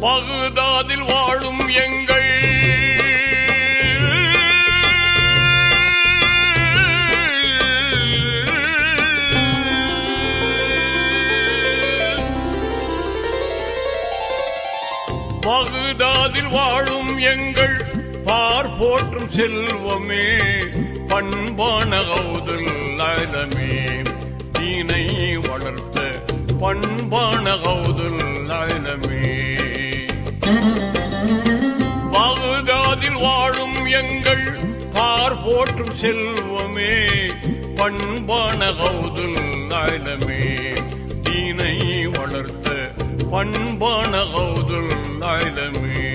பகுதாதில் வாழும் எங்கள் பகுதாதில் வாழும் எங்கள் பார் போற்றும் செல்வமே பண்பான கௌதல் அலமே தீனை வளர்த்த பண்பான கௌதல் பகுதாதில் வாழும் எங்கள் பார் போற்றும் செல்வமே பண்பான கௌதல் அலமே. தீனை வளர்த்த பண்பான கௌதல் அலமே.